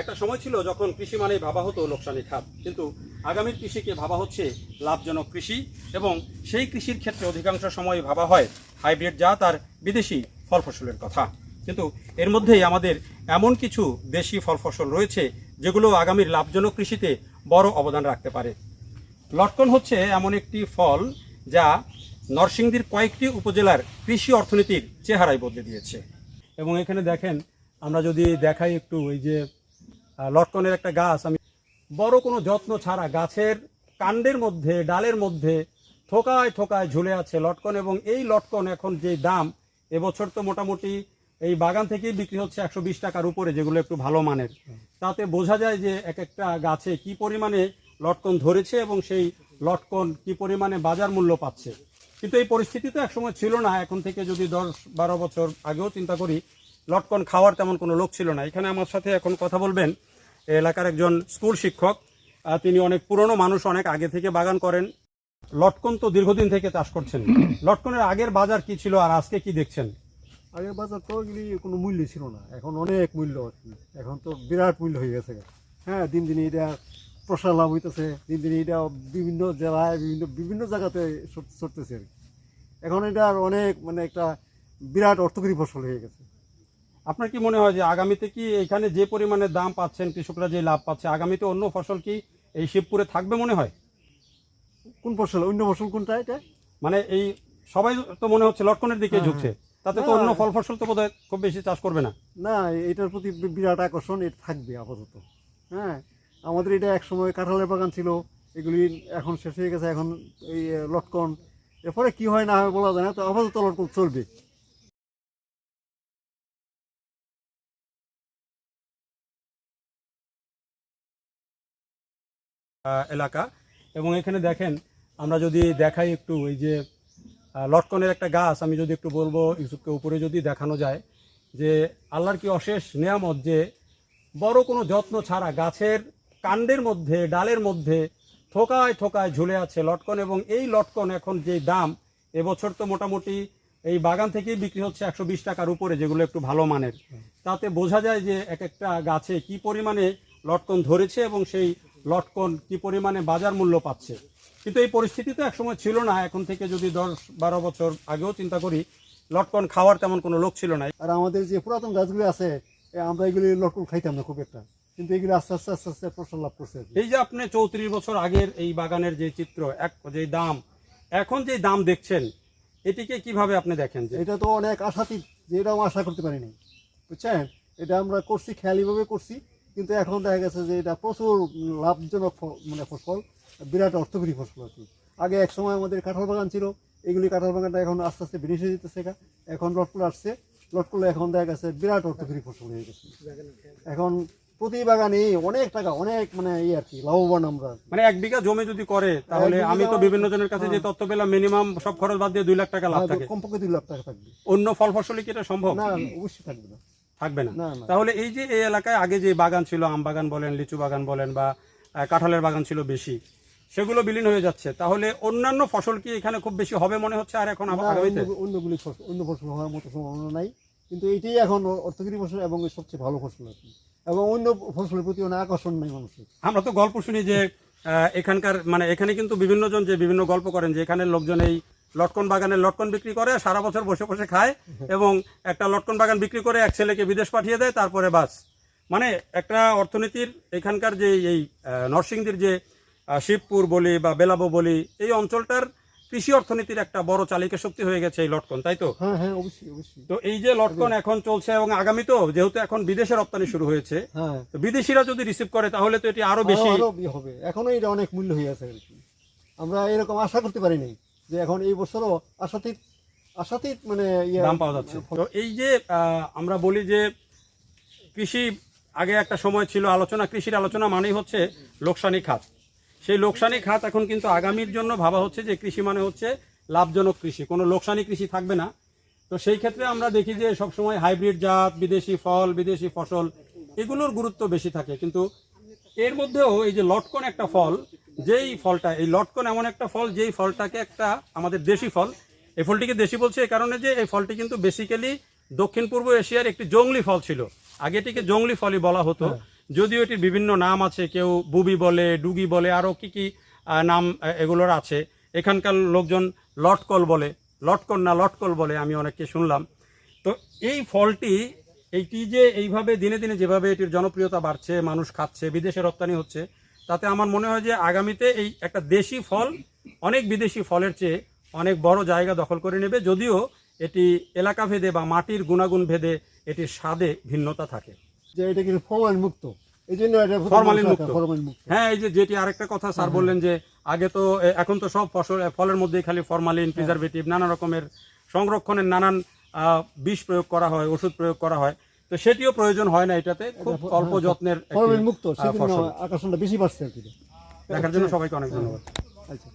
একটা সময় ছিল যখন কৃষি মানেই ভাবা হতো লোকসানি খাত। কিন্তু আগামীর কৃষিকে ভাবা হচ্ছে লাভজনক কৃষি এবং সেই কৃষির ক্ষেত্রে অধিকাংশ সময় ভাবা হয় হাইব্রিড জাত আর বিদেশি ফল ফসলের কথা। কিন্তু এর মধ্যেই আমাদের এমন কিছু দেশি ফল ফসল রয়েছে যেগুলো আগামীর লাভজনক কৃষিতে বড় অবদান রাখতে পারে। লটকন হচ্ছে এমন একটি ফল যা নরসিংদীর কয়েকটি উপজেলার কৃষি অর্থনীতির চেহারাই বদলে দিয়েছে। এবং এখানে দেখেন, আমরা যদি দেখাই একটু ওই যে লটকনের একটা গাছ, আমি বড় কোনো যত্ন ছাড়া গাছের কাণ্ডের মধ্যে, ডালের মধ্যে থোকায় থোকায় ঝুলে আছে লটকন এবং এই লটকন এখন যে দাম, এবছর তো মোটামুটি এই বাগান থেকেই বিক্রি হচ্ছে একশো বিশ টাকার উপরে, যেগুলো একটু ভালো মানের। তাতে বোঝা যায় যে এক একটা গাছে কি পরিমাণে লটকন ধরেছে এবং সেই লটকন কি পরিমাণে বাজার মূল্য পাচ্ছে। কিন্তু এই পরিস্থিতি তো একসময় ছিল না। এখন থেকে যদি দশ বারো বছর আগেও চিন্তা করি লটকন খাওয়ার তেমন কোনো লোক ছিল না। এখানে আমার সাথে এখন কথা বলবেন এলাকার একজন স্কুল শিক্ষক। তিনি অনেক পুরনো মানুষ অনেক আগে থেকে বাগান করেন। লটকন তো দীর্ঘদিন থেকে চাষ করছেন। লটকনের আগের বাজার কি ছিল আর আজকে কি দেখছেন? আগের বাজার তো এগুলি কোনো মূল্য ছিল না। এখন অনেক মূল্য এখন তো বিরাট মূল্য হয়ে গেছে। হ্যাঁ দিন দিন এটা প্রসার লাভ হইতেছে। দিন দিন এটা বিভিন্ন জেলায় বিভিন্ন বিভিন্ন জায়গাতে চলতেছে আর এখন এটা আর অনেক মানে একটা বিরাট অর্থকরী ফসল হয়ে গেছে। আপনার কি মনে হয় যে আগামীতে কি এখানে যে পরিমাণে দাম পাচ্ছেন কৃষকরা যে লাভ পাচ্ছে আগামীতে অন্য ফসল কি এই শিবপুরে থাকবে মনে হয়? কোন ফসল? অন্য ফসল কোনটা এটা? মানে এই সবাই তো মনে হচ্ছে লটকনের দিকে হ্যাঁ, ঝুঁকছে। তাতে তো অন্য ফল ফসল তো বোধহয় খুব বেশি চাষ করবে না। না এটার প্রতি বিরাট আকর্ষণ এটা থাকবে আপাতত। হ্যাঁ আমাদের এটা এক সময় কাঁঠালের বাগান ছিল এগুলি এখন শেষ হয়ে গেছে এখন এই লটকন। এরপরে কি হয় না হয় বলা যায় না তো আপাতত লটকন চলবে। এলাকা। এবং এখানে দেখেন, আমরা যদি দেখাই একটু এই যে লটকনের একটা গাছ, আমি যদি একটু বলব ইউসুফকে উপরে যদি দেখানো যায়, যে আল্লাহর কি অশেষ নিয়ামত যে বড় কোনো যত্ন ছাড়া গাছের কাণ্ডের মধ্যে, ডালের মধ্যে থোকায় থোকায় ঝুলে আছে লটকন এবং এই লটকন এখন যে দাম, এবছর তো মোটামুটি এই বাগান থেকেই বিক্রি হচ্ছে একশো বিশ টাকার উপরে, যেগুলো একটু ভালো মানের। তাতে বোঝা যায় যে এক একটা গাছে কি পরিমাণে লটকন ধরেছে এবং সেই লটকন কি পরিমাণে বাজার মূল্য পাচ্ছে? কিন্তু এই পরিস্থিতি তো একসময় ছিল না। এখন থেকে যদি দশ বারো বছর আগেও চিন্তা করি লটকন খাওয়ার তেমন কোনো লোক ছিল না। আর আমাদের যে পুরাতন গাছগুলি আছে আমরা এগুলি লটকন খাইতাম না খুব একটা। কিন্তু এগুলি আস্তে আস্তে আস্তে আস্তে ফসল লাভ করছে এই যে আপনি চৌত্রিশ বছর আগের এই বাগানের যে চিত্র এক যে দাম এখন যে দাম দেখছেন এটিকে কীভাবে আপনি দেখেন যে? এটা তো অনেক আশাতীত যে এটাও আশা করতে পারিনি। বুঝছেন? এটা আমরা করছি খেয়ালিভাবে করছি। কিন্তু এখন দেখা গেছে যে এটা প্রচুর লাভজনক মানে ফসল বিরাট অর্থকরী ফসল আর কি। আগে এক সময় আমাদের কাঁঠাল বাগান ছিল এগুলি কাঁঠাল বাগানটা এখন আস্তে আস্তে হয়ে যেতেছে এখন লটকুল আসছে লটকুলে এখন দেখা গেছে বিরাট অর্থকরী ফসল হয়ে গেছে। এখন প্রতি বাগানে অনেক টাকা অনেক মানে ইয়ে আর কি লাভবান আমরা মানে এক বিঘা জমি যদি করে তাহলে আমি তো বিভিন্ন জনের কাছে যে তথ্য পেলাম মিনিমাম সব খরচ বাদ দিয়ে দুই লাখ টাকা লাভ হ্যাঁ, থাকে। কমপক্ষে দুই লাখ টাকা থাকবে। অন্য ফল ফসলে কি এটা সম্ভব? না অবশ্যই থাকবে না। থাকবে না। তাহলে এই যে এই এলাকায় আগে যে বাগান ছিল আম বাগান বলেন লিচু বাগান বলেন বা কাঁঠালের বাগান ছিল বেশি সেগুলো বিলীন হয়ে যাচ্ছে। তাহলে অন্যান্য ফসল কি এখানে খুব বেশি হবে মনে হচ্ছে আর এখন আগামীতে অন্যগুলি ফসল অন্য ফসল হওয়ার মতো সম্ভাবনা নাই। কিন্তু এটাই এখন অর্থকরী ফসল এবং সবচেয়ে ভালো ফসল আর কি। এবং অন্য ফসলের প্রতি অনেক আকর্ষণ নাই মানুষের। আমরা তো গল্প শুনি যে এখানকার মানে এখানে কিন্তু বিভিন্ন জন যে বিভিন্ন গল্প করেন যে এখানের লোকজন এই লটকন বাগানে লটকন বিক্রি করে সারা বছর বসে বসে খায় এবং একটা লটকন বাগান বিক্রি করে এক ছেলেকে বিদেশ পাঠিয়ে দেয় তারপরে বাস। মানে একটা অর্থনীতির এখানকার যে এই নরসিংদীর যে শিবপুর বলি বা বেলাবো বলি এই অঞ্চলটার কৃষি অর্থনীতির একটা বড় চালিকা শক্তি হয়ে গেছে এই লটকন তাই তো? হ্যাঁ হ্যাঁ অবশ্যই অবশ্যই। তো এই যে লটকন এখন চলছে এবং আগামী তো যেহেতু এখন বিদেশে রপ্তানি শুরু হয়েছে হ্যাঁ। তো বিদেশিরা যদি রিসিভ করে তাহলে তো এটি আরও বেশি হবে। এখনও এটা অনেক মূল্য হয়ে আছে আমরা এরকম আশা করতে পারি নাই। যে এখন এই বছরও আশাতীত আশাতীত মানে ইয়ে দাম পাওয়া যাচ্ছে। তো এই যে আমরা বলি যে কৃষি আগে একটা সময় ছিল আলোচনা কৃষির আলোচনা মানেই হচ্ছে লোকসানি খাত। সেই লোকসানি খাত এখন কিন্তু আগামীর জন্য ভাবা হচ্ছে যে কৃষি মানে হচ্ছে লাভজনক কৃষি। কোনো লোকসানি কৃষি থাকবে না। তো সেই ক্ষেত্রে আমরা দেখি যে সবসময় হাইব্রিড জাত বিদেশি ফল বিদেশি ফসল এগুলোর গুরুত্ব বেশি থাকে। কিন্তু এর মধ্যেও এই যে লটকন একটা ফল যেই ফলটা এই লটকন এমন একটা ফল যেই ফলটাকে একটা আমাদের দেশি ফল এই ফলটিকে দেশি বলছে এই কারণে যে এই ফলটি কিন্তু বেসিক্যালি দক্ষিণ পূর্ব এশিয়ার একটি জঙ্গলি ফল ছিল। আগে এটিকে জঙ্গলি ফলই বলা হতো। যদিও এটির বিভিন্ন নাম আছে কেউ বুবি বলে ডুগি বলে আরও কি কি নাম এগুলোর আছে। এখানকার লোকজন লটকল বলে লটকল না লটকল বলে আমি অনেককে শুনলাম। তো এই ফলটি এইটি যে এইভাবে দিনে দিনে যেভাবে এটির জনপ্রিয়তা বাড়ছে মানুষ খাচ্ছে বিদেশে রপ্তানি হচ্ছে তাতে আমার মনে হয় যে আগামীতে এই একটা দেশি ফল অনেক বিদেশি ফলের চেয়ে অনেক বড় জায়গা দখল করে নেবে যদিও এটি এলাকা ভেদে বা মাটির গুণাগুণ ভেদে এটির স্বাদে ভিন্নতা থাকে। যে এটা কিন্তু ফরমালিন মুক্ত এই জন্য এটা ফরমালিন মুক্ত। হ্যাঁ এই যে যেটি আরেকটা কথা স্যার বললেন যে আগে তো এখন তো সব ফসল ফলের মধ্যে খালি ফরমালিন প্রিজারভেটিভ নানা রকমের সংরক্ষণের নানান বিষ প্রয়োগ করা হয় ওষুধ প্রয়োগ করা হয়। তো সেটিও প্রয়োজন হয় না এটাতে খুব অল্প যত্নের একটি, মুক্ত সেজন্য আকর্ষণটা বেশি পাচ্ছে আর কি। দেখার জন্য সবাইকে অনেক ধন্যবাদ। আচ্ছা।